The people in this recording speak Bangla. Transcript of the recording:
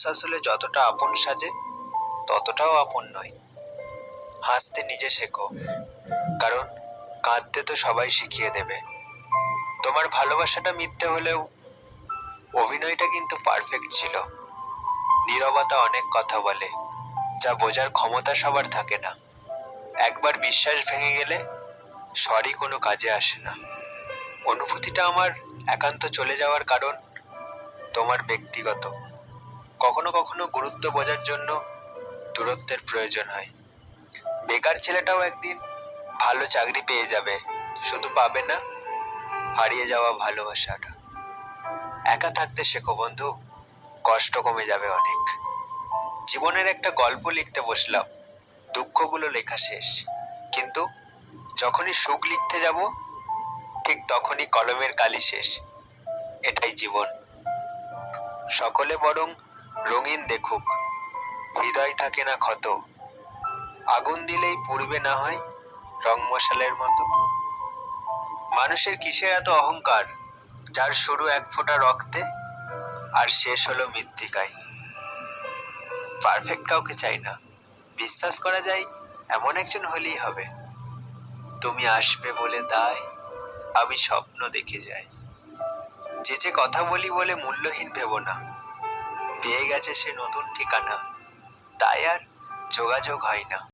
মানুষ আসলে যতটা আপন সাজে, ততটাও আপন নয়। হাসতে নিজে শেখো, কারণ কাঁদতে তো সবাই শিখিয়ে দেবে। তোমার ভালোবাসাটা মিথ্যে হলেও অভিনয়টা কিন্তু পারফেক্ট ছিল। নীরবতা অনেক কথা বলে, যা বোঝার ক্ষমতা সবার থাকে না। একবার বিশ্বাস ভেঙে গেলে সরি কোনো কাজে আসে না। অনুভূতিটা আমার একান্ত চলে যাওয়ার কারণ তোমার ব্যক্তিগত। কখনো কখনো গুরুত্ব বোঝার জন্য দূরত্বের প্রয়োজন হয়। বেকার ছেলেটাও একদিন ভালো চাকরি পেয়ে যাবে, শুধু পাবে না, হারিয়ে যাওয়া ভালোবাসাটা। একা থাকতে শেখো বন্ধু, কষ্ট কমে যাবে অনেক। জীবনের একটা গল্প লিখতে বসলাম, দুঃখগুলো লেখা শেষ। কিন্তু যখনই সুখ লিখতে যাব, ঠিক তখনই কলমের কালি শেষ। এটাই জীবন। সকলে বরং রঙিন দেখুক, হৃদয় থাকে না ক্ষত। আগুন দিলেই পূর্বে না হয় রং মশালের মতো। মানুষের কিসের এত অহংকার, যার শুরু এক ফোঁটা রক্তে আর শেষ হলো মৃত্তিকায়? পারফেক্ট কাউকে চাই না। বিশ্বাস করা যায় এমন একজন হলেই হবে। তুমি আসবে বলে দায়, আমি স্বপ্ন দেখে যাই। যে যে কথা বলি বলে মূল্যহীন ভেব না। পেয়ে গেছে সে নতুন ঠিকানা। তাই আর যোগাযোগ হয় না।